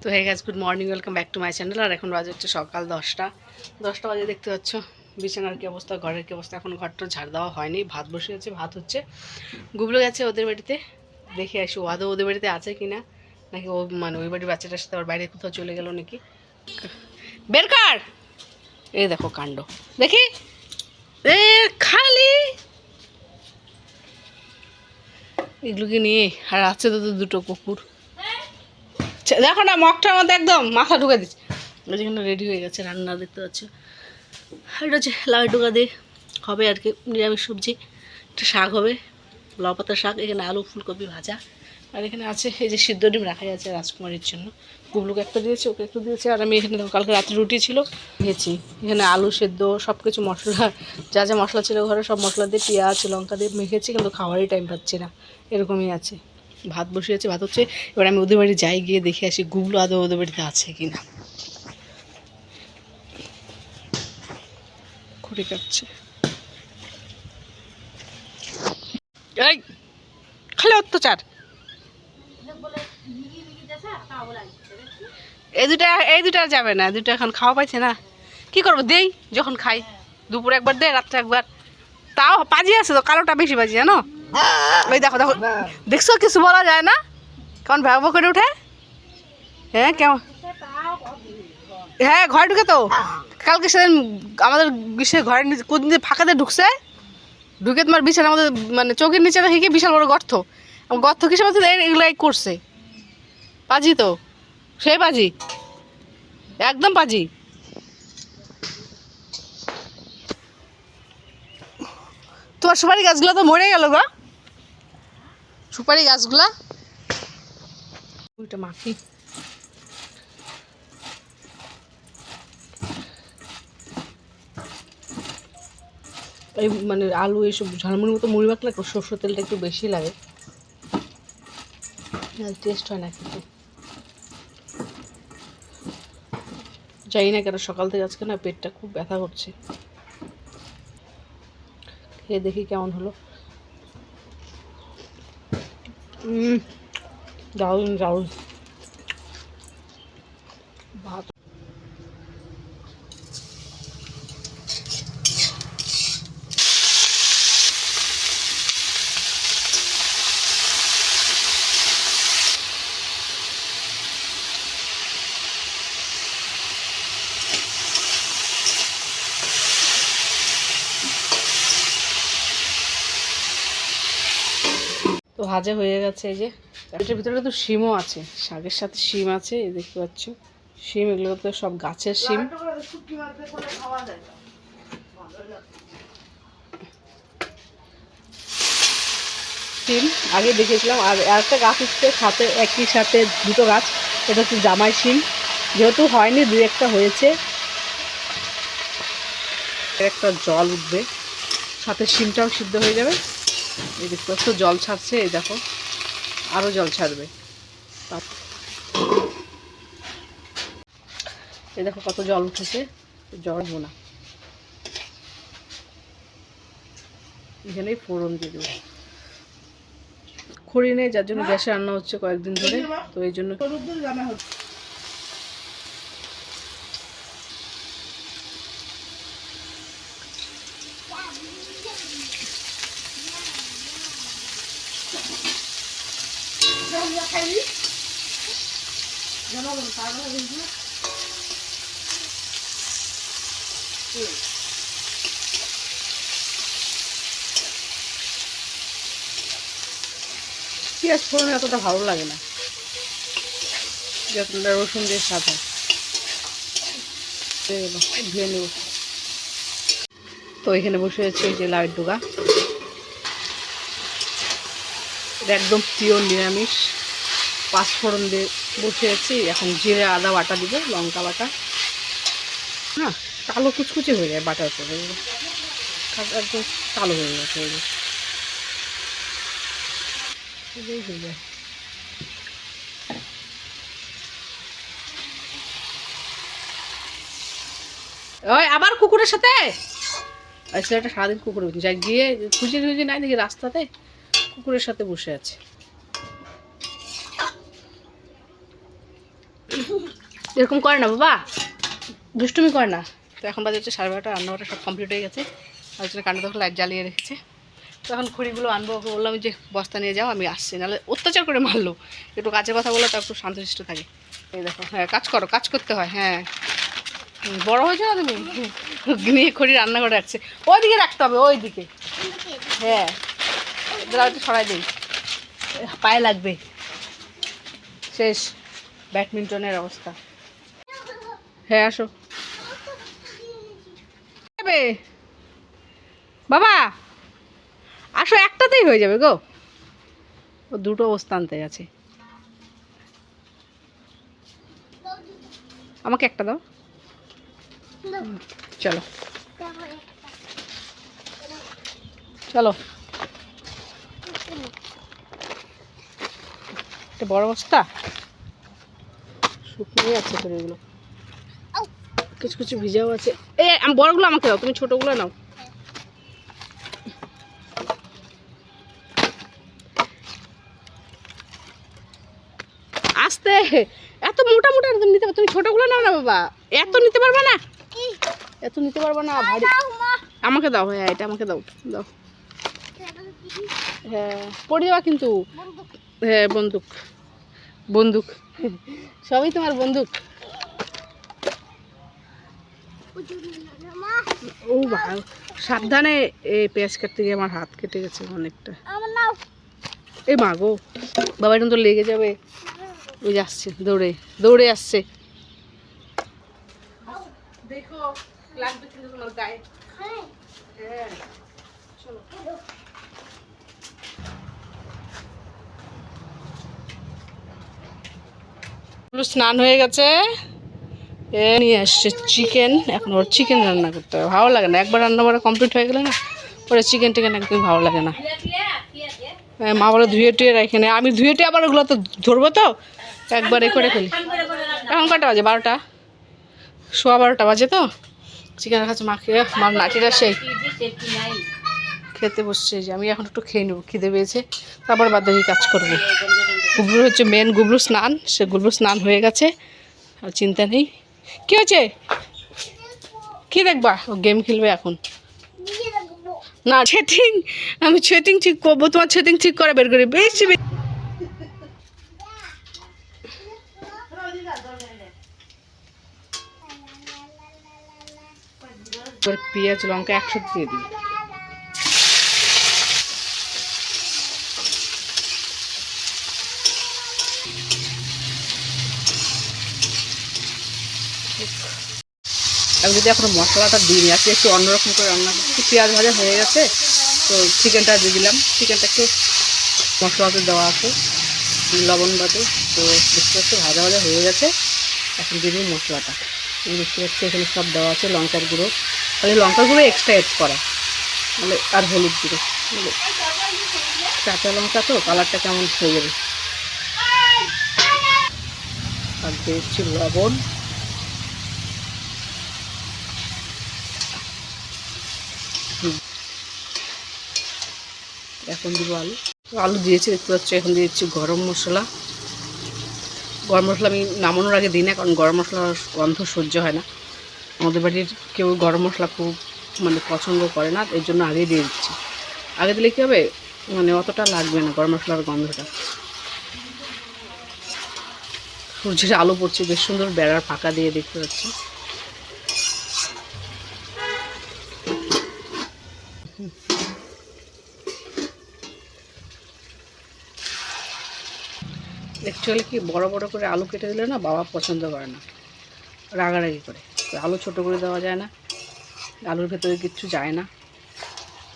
তো hey guys good morning welcome back to my channel আর এখন বাজে হচ্ছে সকাল দশটা। দশটা বাজে দেখতে পাচ্ছ। বিছানার কি অবস্থা, ঘরের কি অবস্থা? এখন ঘরটা ঝাড় দেওয়া হয়নি, ভাত বসে আছে ভাত হচ্ছে। গুবলো গেছে ওদের বাড়িতে। দেখে আসি ও আদৌ ওদের বাড়িতে আছে কি না নাকি ও মানে ওই বাড়ির বাচ্চাটার সাথে আবার বাইরে কোথাও চলে গেল নাকি? বের কর! এই দেখো কাণ্ড। দেখি! এ, খালি! এগুলোকে নিয়ে, আর আছে তো দুটো কুকুর। দেখো না, মগটার মধ্যে একদম মাথা ঢুকে দিচ্ছে। যেখানে রেডি হয়ে গেছে রান্না, দেখতে পাচ্ছ? এটা হচ্ছে লাউ ঢুকা দিয়ে হবে আর কি, নিরামিষ সবজি। একটা শাক হবে লাউ শাক, এখানে আলু, ফুলকপি ভাজা। আর এখানে আছে এই যে সিদ্ধ ডিম রাখাই আছে রাজকুমারীর জন্য। গুবলুকে একটা দিয়েছে, ওকে একটু দিয়েছে, আর আমি এখানে কালকে রাত্রে রুটি ছিল খেয়েছি এখানে আলু সেদ্ধ সব কিছু মশলা, যা যা মশলা ছিল ঘরে, সব মশলা দিয়ে পেঁয়াজ, লঙ্কা দিয়ে মেখেছি কিন্তু খাওয়ারই টাইম পাচ্ছি না। এরকমই আছে। ভাত বসিয়েছে, ভাত হচ্ছে, এবার আমি ওদের বাড়ি যাই গিয়ে দেখে আসি গুগলো আদৌ ওদের বাড়িতে আছে কি না খুঁড়ি কাটছে। এই, খালি অত্যাচার। এই দুটা এই দুটা যাবে না, দুটো এখন খাওয়া পাইছে না। কি করব, দেই যখন খাই। দুপুর একবার দে, রাত্রে একবার। তাও পাজি আছে তো, কালোটা বেশি বাজি জানো? ওই দেখো দেখো। দেখছ কিছু বলা যায় না? কেমন ভ্যাব করে উঠে? হ্যাঁ কেমন? হ্যাঁ ঘরে ঢুকে তো। কালকে সেদিন আমাদের গ্রীষ্মের কোদিন যে ফাঁকাতে ঢুকছে, ঢুকে তোমার বিছানা আমাদের মানে চোখের নিচে দেখি বিশাল বড় গর্ত। গর্ত কিসের মধ্যে এগুলাই করছে? পাজি তো? সেই পাজি? একদম পাজি? তোমার সবারই গাছগুলো তো মরে গেল গো। সুপারি গাছগুলা। ওইটা মাখি। এই মানে আলু এইসব ঝালমুড়ির মতো মুড়ি মাখলে সরষের তেলটা একটু বেশি লাগে। টেস্ট হয় না কিন্তু। জানি না কেন সকাল থেকে আজকে না পেটটা খুব ব্যথা করছে। খেয়ে দেখি কেমন হলো। 嗯咬你咬 ভাজা হয়ে গেছে এই যে। এটার ভিতরে তো শিমও আছে। শাকের সাথে শিম আছে এই দেখতে পাচ্ছ। শিম এগুলো তো সব গাছের শিম। শিম আগে দেখেছিলাম। আর একটা গাছ হচ্ছে সাথে একই সাথে দুটো গাছ। এটা হচ্ছে জামাই শিম। যেহেতু হয়নি দুই একটা হয়েছে। একটা জল উঠবে। সাথে শিমটাও সিদ্ধ হয়ে যাবে। এই দেখতে পাচ্ছ জল ছাড়ছে, এই দেখো আরও জল ছাড়বে। এই দেখো কত জল উঠেছে, জল হব না এখানেই ফোড়ন দিয়ে দেবো। খড়ি নেই, যার জন্য গ্যাসে রান্না হচ্ছে কয়েকদিন ধরে, তো এই জন্য পেঁয়াজ ফোড়ন এতটা ভালো লাগে না। যতটা রসুন দিয়ে গেলো, ধুয়ে নেব। তো এখানে বসে আছে যে লাইট ডোগা। একদম পিওর নিরামিষ। পাঁচফোড়ন দিয়ে বসে আছি এখন জিরে, আদা বাটা দিব, লঙ্কা বাটা। হ্যাঁ কালো কুচকুচে হয়ে যায় বাটার পরে একদম কালো হয়ে গেছে হয়ে যায় ওই, আবার কুকুরের সাথে? ছেলেটা সারাদিন কুকুরের যাই গিয়ে খুঁজে খুঁজে নাই দেখি রাস্তাতে কুকুরের সাথে বসে আছে। এরকম করে না, বাবা। দুষ্টুমি করে না। তো এখন বাজে হচ্ছে সাড়ে বারোটা রান্নাবাটা সব কমপ্লিট হয়ে গেছে। আর জন্য কান্না তখন লাইট জ্বালিয়ে রেখেছে। তো এখন খড়িগুলো আনব, ওকে বললাম যে, বস্তা নিয়ে যাও, আমি আসছি। নাহলে অত্যাচার করে মারলো। একটু কাজের কথা বললে তার একটু শান্তশিষ্ট থাকে। এই দেখো হ্যাঁ কাজ করো, কাজ করতে হয় হ্যাঁ। বড় হয়েছে না তুমি? নিয়ে খড়ি রান্না করে রাখছে। ওইদিকে রাখতে হবে ওই দিকে হ্যাঁ একটু সরাই দিই পায়ে লাগবে। শেষ। ব্যাডমিন্টনের অবস্থা। হ্যাঁ আসো। যাবে। বাবা, আসো, একটাতেই হয়ে যাবে গো। ও দুটো অবস্থা আনতে গেছে আমাকে একটা দাও। চলো। চলো। একটা বড় বস্তা? শুকনো আছে তোর এগুলো। কিছু কিছু ভিজাও আছে। এই আম- বড়গুলো আমাকে দাও, তুমি ছোটোগুলো নাও। আস্তে, এত মোটা মোটা একদম নিতে তুমি ছোটোগুলো নাও না, বাবা। এত নিতে পারবে না? এত নিতে পারবে না, ভারী। আমাকে দাও হ্যাঁ এটা আমাকে দাও দাও। হ্যাঁ পড়ে যাওয়া কিন্তু। হ্যাঁ বন্দুক। বন্দুক। সবই তোমার বন্দুক। ও বাবা সাবধানে এই পেঁয়াজ কাটতে গিয়ে আমার হাত কেটে গেছে অনেকটা। এই মা গো বাবা এখন তো লেগে যাবে। ওই যে আসছে দৌড়ে দৌড়ে আসছে। দেখো লাগবে কিন্তু তোমার গায়ে। হ্যাঁ। চলো। স্নান হয়ে গেছে। এ, নিয়ে আসছে চিকেন এখন ওর চিকেন রান্না করতে হবে। ভালো লাগে না। একবার রান্না করা কমপ্লিট হয়ে গেলে না, পরে চিকেন টিকেন একদম ভালো লাগে না। মা বলে ধুয়ে টুয়ে রেখে নে। আমি ধুয়ে টুয়ে আবার ওগুলো তো ধরবো তো? একবারে করে ফেলি। এখন কটা বাজে? বারোটা? সোয়া বারোটা বাজে তো? চিকেনের কাছে মাকে আমার নাটিরা সেই খেতে বসছে যে, আমি এখন একটু খেয়ে নেব, খিদে পেয়েছে। তারপর বাদ বাকি কাজ করব। গুবলু হচ্ছে মেন গুবলু স্নান। সে গুবলু স্নান হয়ে গেছে, আর চিন্তা নেই। কী হয়েছে? কি দেখবা? গেম খেলবে এখন। না ছেটিং আমি ছেটিং ঠিক করব, তোমার ছেটিং ঠিক করে বের করি। বেশি পেঁয়াজ, লঙ্কা একসাথে দিয়ে দিই আমি যদি এখনও মশলাটা দিইনি, আজকে একটু অন্যরকম করে রান্না করছি। পেঁয়াজ ভাজা হয়ে গেছে, তো চিকেনটা দিয়ে দিলাম। চিকেনটা একটু মশলাতে দেওয়া আছে, লবণ বাদে। তো দেখতে পাচ্ছি, ভাজা ভাজা হয়ে গেছে। এখন দিয়ে দিই মশলাটা। দেখতে পাচ্ছি, এখানে সব দেওয়া আছে, লঙ্কার গুঁড়ো। তাহলে লঙ্কার গুঁড়ো এক্সট্রা এড করা। মানে আর হলুদ গুঁড়ো? কাঁচা লঙ্কা তো কালারটা কেমন হয়ে যাবে? আর দিয়েছি লবণ। এখন দিব আলু। আলু দিয়েছি, দেখতে পাচ্ছি এখন দিয়েছি গরম মশলা। গরম মশলা আমি নামানোর আগে দিই না, কারণ গরম মশলার গন্ধ সহ্য হয় না। আমাদের বাড়ির কেউ গরম মশলা খুব মানে পছন্দ করে না, এর জন্য আগে দিয়ে দিচ্ছি। আগে দিলে কী হবে? মানে অতটা লাগবে না গরম মশলার গন্ধটা। সূর্যের আলো পড়ছে, বেশ সুন্দর বেড়ার ফাঁকা দিয়ে দেখতে পাচ্ছি। অ্যাকচুয়ালি কি বড় বড় করে আলু কেটে দিলে না বাবা পছন্দ করে না। রাগারাগি করে। আলু ছোট করে দেওয়া যায় না। আলুর ভেতরে কিচ্ছু যায় না।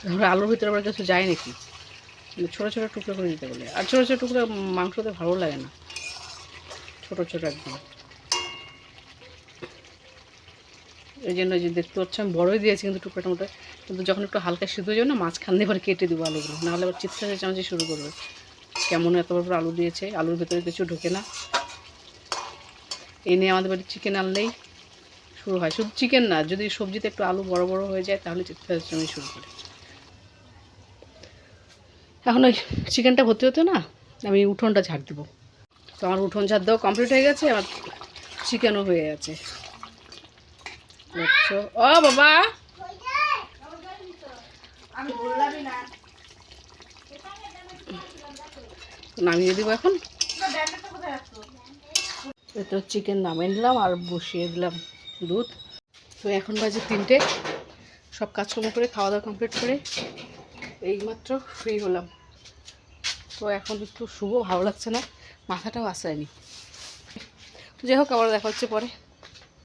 ধরো আলুর ভিতরে আবার কিছু যায় নাকি? মানে ছোটো ছোটো টুকরো করে দিতে বলে। আর ছোটো ছোটো টুকরো মাংসতে ভালো লাগে না। ছোটো ছোটো একদম। এই জন্য যে দেখতে পাচ্ছি আমি বড়োই দিয়েছি কিন্তু টুকরোটার মধ্যে। কিন্তু যখন একটু হালকা সিদ্ধ হয়ে যাবে না, মাঝখান দিয়ে এবার কেটে দেবো আলুগুলো। নাহলে আবার চিৎকার চামচি শুরু করবে। কেমন এত বড় আলু দিয়েছে? আলুর ভেতরে কিছু ঢোকে না। এই নিয়ে আমাদের বাড়ি চিকেন আনলেই শুরু হয়। শুধু চিকেন না, যদি সবজিতে একটু আলু বড় বড় হয়ে যায়, তাহলে চিৎকার শুরু করে। এখন ওই চিকেনটা ভর্তি হতো না, আমি উঠোনটা ঝাড় দেবো। তো আমার উঠোন ঝাড় দেওয়া কমপ্লিট হয়ে গেছে, আমার চিকেনও হয়ে গেছে। ও বাবা! নামিয়ে দিব এখন। তো চিকেন নামিয়ে নিলাম আর বসিয়ে দিলাম দুধ। তো এখন বাজে তিনটে। সব কাজকর্ম করে খাওয়া দাওয়া কমপ্লিট করে এইমাত্র ফ্রি হলাম। তো এখন একটু শুভ ভালো লাগছে না, মাথাটাও আসায়নি তো যাই হোক, আবার দেখা হচ্ছে পরে।